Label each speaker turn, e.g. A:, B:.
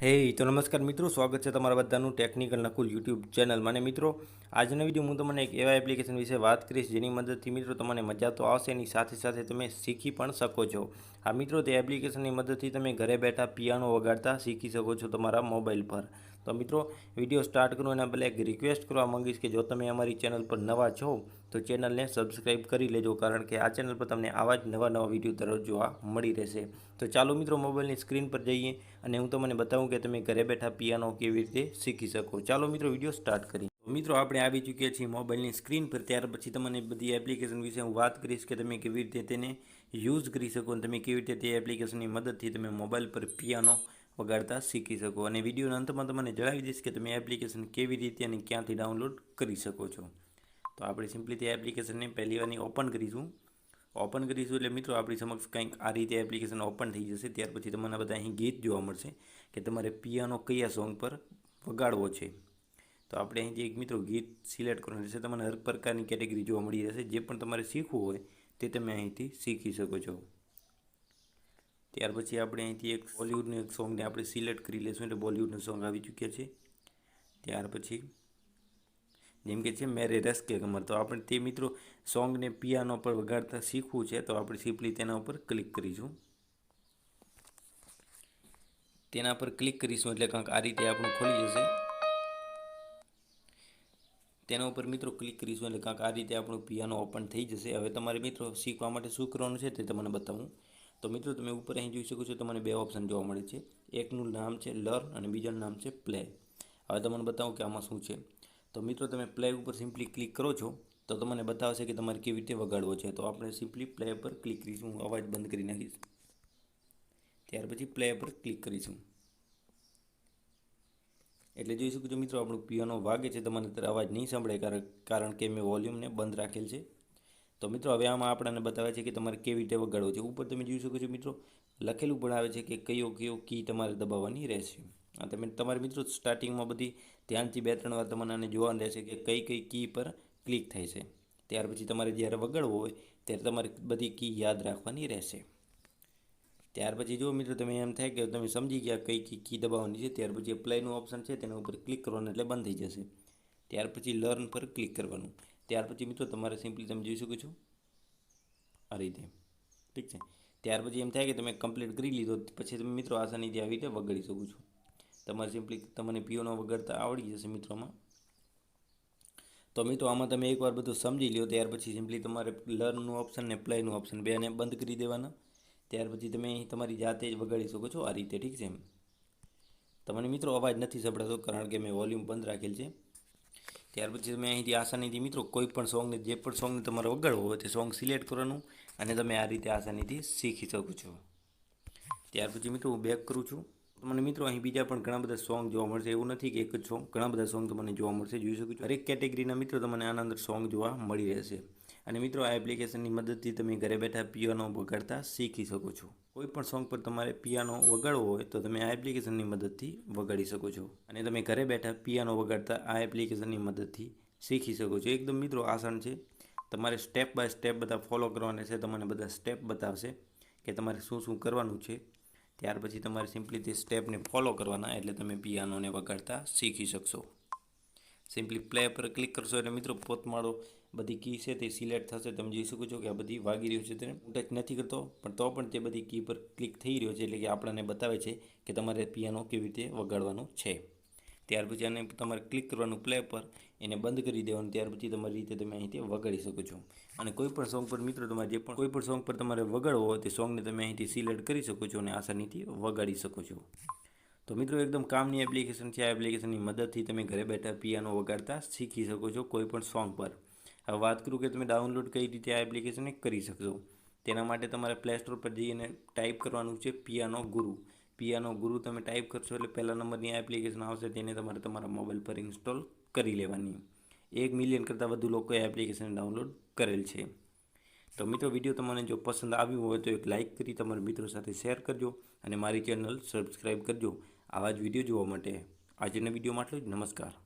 A: હે તો નમસ્કાર મિત્રો, સ્વાગત છે તમારા બધાનું ટેકનિકલ નકુલ યુટ્યુબ ચેનલ અને મિત્રો, આજના વીડિયો હું તમને એક એવા એપ્લિકેશન વિશે વાત કરીશ જેની મદદથી મિત્રો તમને મજા તો આવશે, એની સાથે સાથે તમે શીખી પણ શકો છો. આ મિત્રો, તે એપ્લિકેશનની મદદથી તમે ઘરે બેઠા પિયાનો વગાડતા શીખી શકો છો તમારા મોબાઈલ પર. તો મિત્રો, વીડિયો સ્ટાર્ટ કરું એના પહેલાં એક રિક્વેસ્ટ કરવા માંગીશ કે જો તમે અમારી ચેનલ પર નવા છો, તો ચેનલને સબસ્ક્રાઈબ કરી લેજો, કારણ કે આ ચેનલ પર તમને આવા જ નવા નવા વીડિયો દરરોજ જોવા મળી રહેશે. તો ચાલો મિત્રો મોબાઈલની સ્ક્રીન પર જઈએ અને હું તમને બતાવું કે તમે ઘરે બેઠા પિયાનો કેવી રીતે શીખી શકો. ચાલો મિત્રો, વીડિયો સ્ટાર્ટ કરી મિત્રો, આપણે આવી ચૂક્યા છીએ મોબાઈલની સ્ક્રીન પર. ત્યાર પછી તમને બધી એપ્લિકેશન વિશે હું વાત કરીશ કે તમે કેવી રીતે તેને યુઝ કરી શકો અને તમે કેવી રીતે તે એપ્લિકેશનની મદદથી તમે મોબાઈલ પર પિયાનો વગાડતા શીખી શકો. અને વિડીયોના અંતમાં તમને જણાવી દઈશ કે તમે એપ્લિકેશન કેવી રીતે અને ક્યાંથી ડાઉનલોડ કરી શકો છો. તો આપણે સિમ્પલી તે એપ્લિકેશનને પહેલી વારની ઓપન કરીશું. ઓપન કરીશું એટલે મિત્રો આપણી સમક્ષ કંઈક આ રીતે એપ્લિકેશન ઓપન થઈ જશે. ત્યાર પછી તમને બધા અહીં ગીત જોવા મળશે કે તમારે પિયાનો કયા સોંગ પર વગાડવો છે. તો આપણે અહીંથી એક મિત્રો ગીત સિલેક્ટ કરવાનું રહેશે. તમને હર પ્રકારની કેટેગરી જોવા મળી રહેશે. જે પણ તમારે શીખવું હોય તે તમે અહીંથી શીખી શકો છો. ત્યાર પછી આપણે અહીંથી એક બોલિવૂડનું એક સોંગને આપણે સિલેક્ટ કરી લઈશું એટલે બોલિવૂડનું સોંગ આવી ચૂક્યા છે. ત્યાર પછી જેમ કે છે મેરે રસ કે કમર તો આપણે તે મિત્રો સોંગને પિયાનો પર વગાડતા શીખવું છે, તો આપણે સિમ્પલી તેના ઉપર ક્લિક કરીશું. તેના પર ક્લિક કરીશું એટલે કંઈક આ રીતે આપણું ખોલી જશે. તેના ઉપર મિત્રો ક્લિક કરીશું એટલે કાંક આ રીતે આપણું પિયાનો ઓપન થઈ જશે. હવે તમારે મિત્રો શીખવા માટે શું કરવાનું છે તે તમને બતાવું. તો મિત્રો, તમે ઉપર અહીં જોઈ શકો છો, તમને બે ઓપ્શન જોવા મળે છે. એકનું નામ છે લર્ન અને બીજાનું નામ છે પ્લે હવે તમને બતાવું કે આમાં શું છે. તો મિત્રો, તમે પ્લે ઉપર સિમ્પલી ક્લિક કરો છો, તો તમને બતાવશે કે તમારે કેવી રીતે વગાડવો છે. તો આપણે સિમ્પલી પ્લે પર ક્લિક કરીશું. હું અવાજ બંધ કરી નાખીશ. ત્યાર પછી પ્લે પર ક્લિક કરીશું. એટલે જોઈ શકો છો મિત્રો, આપણું પિયાનો વાગે છે. તમને ત્યારે અવાજ નહીં સંભળાય, કારણ કે મેં વોલ્યુમને બંધ રાખેલ છે. તો મિત્રો, હવે આમાં આપણને બતાવે છે કે તમારે કેવી રીતે વગાડવો છે. ઉપર તમે જોઈ શકો છો મિત્રો, લખેલું પણ આવે છે કે કયો કયો કી તમારે દબાવવાની રહેશે. આ તમે, તમારે મિત્રો સ્ટાર્ટિંગમાં બધી ધ્યાનથી બે ત્રણ વાર તમારે આને જોવાનું રહેશે કે કઈ કઈ કી પર ક્લિક થાય છે. ત્યાર પછી તમારે જ્યારે વગાડવો હોય, ત્યારે તમારે બધી કી યાદ રાખવાની રહેશે. ત્યાર પછી જો મિત્રો, તમે એમ થાય કે તમે સમજી ગયા કઈ કી કી દબાવવાની છે, ત્યાર પછી એપ્લાયનું ઓપ્શન છે, તેના ઉપર ક્લિક કરવાનું એટલે બંધ થઈ જશે. ત્યાર પછી લર્ન પર ક્લિક કરવાનું. ત્યાર પછી મિત્રો તમારે સિમ્પલી તમે જોઈ શકો છો. આ રીતે. ઠીક છે? ત્યાર પછી એમ થાય કે તમે કમ્પ્લીટ કરી લીધો, પછી તમે મિત્રો આસાનીથી આવી રીતે વગાડી શકો છો. તમારે સિમ્પલી તમને પીઓનો વગાડતા આવડી જશે મિત્રોમાં તો મિત્રો આમાં તમે એકવાર બધું સમજી લો ત્યાર પછી સિમ્પલી તમારે લર્નનું ઓપ્શન ને પ્લેનું ઓપ્શન બેને બંધ કરી દેવાના. ત્યાર પછી તમે તમારી જાતે જ વગાડી શકો છો આ રીતે. ઠીક છે? તમને મિત્રો અવાજ નથી સંભળાતો, કારણ કે મેં વોલ્યુમ બંધ રાખેલ છે. ત્યાર પછી તમે અહીંથી આસાનીથી મિત્રો કોઈ પણ સોંગને, જે પણ સોંગને તમારે વગાડવો હોય તે સોંગ સિલેક્ટ કરવાનું અને તમે આ રીતે આસાનીથી શીખી શકો છો. ત્યાર પછી મિત્રો હું બેક કરું છું. તમને મિત્રો અહીં બીજા પણ ઘણા બધા સોંગ જોવા મળશે. એવું નથી કે એક જ સોંગ, ઘણા બધા સોંગ તમને જોવા મળશે. જોઈ શકો છો. દરેક કેટેગરીના મિત્રો તમને આના અંદર સોંગ જોવા મળી રહેશે. અને મિત્રો, આ એપ્લિકેશનની મદદથી તમે ઘરે બેઠા પિયાનો વગાડતા શીખી શકો છો. કોઈ પણ સોંગ પર તમારે પિયાનો વગાડવો હોય તો તમે આ એપ્લિકેશનની મદદથી વગાડી શકો છો. અને તમે ઘરે બેઠા પિયાનો વગાડતા આ એપ્લિકેશનની મદદથી શીખી શકો છો. એકદમ મિત્રો, આસાન છે. તમારે સ્ટેપ બાય સ્ટેપ બધા ફોલો કરવાના છે. તમને બધા સ્ટેપ બતાવશે કે તમારે શું શું કરવાનું છે. ત્યાર પછી તમારે સિમ્પલી તે સ્ટેપને ફોલો કરવાના એટલે તમે પિયાનોને વગાડતા શીખી શકશો. સિમ્પલી પ્લે પર ક્લિક કરશો એટલે મિત્રો, પોતમાળો બધી કી છે તે સિલેક્ટ થશે. તમે જોઈ શકો છો કે આ બધી વાગી રહ્યું છે તેને ટચ નથી કરતો, પણ તો પણ તે બધી કી પર ક્લિક થઈ રહ્યો છે એટલે કે આપણને બતાવે છે કે તમારે પિયાનો કેવી રીતે વગાડવાનું છે. ત્યાર પછી આને તમારે ક્લિક કરવાનું પ્લે પર એને બંધ કરી દેવાનું. ત્યાર પછી તમારી રીતે તમે અહીંથી વગાડી શકો છો. અને કોઈ પણ સોંગ પર મિત્રો તમારે જે પણ કોઈ પણ સોંગ પર તમારે વગાડવો હોય, તે સોંગને તમે અહીંથી સિલેક્ટ કરી શકો છો અને આસાનીથી વગાડી શકો છો. તો મિત્રો, એકદમ કામની એપ્લિકેશન છે. આ એપ્લિકેશનની મદદથી તમે ઘરે બેઠા પિયાનો વગાડતા શીખી શકો છો કોઈ પણ સોંગ પર. વાત કરું કે તમે ડાઉનલોડ કઈ રીતે આ એપ્લિકેશનને કરી શકશો. તેના માટે તમારે પ્લે સ્ટોર પર જઈને ટાઈપ કરવાનું છે પિયાનો ગુરુ પિયાનો ગુરુ તમે ટાઈપ કરશો એટલે પહેલા નંબરની આ એપ્લિકેશન આવશે, તેને તમારે તમારા મોબાઈલ પર ઇન્સ્ટોલ કરી લેવાની. એક મિલિયન કરતાં વધુ લોકોએ એપ્લિકેશન ડાઉનલોડ કરેલ છે. તો મિત્રો વીડિયો તમને જો પસંદ આવ્યું હોય તો એક લાઇક કરી તમારા મિત્રો સાથે શેર કરજો અને મારી ચેનલ સબસ્ક્રાઈબ કરજો. આવા જ વીડિયો જોવા માટે. આજના વિડીયોમાં આટલું જ. નમસ્કાર.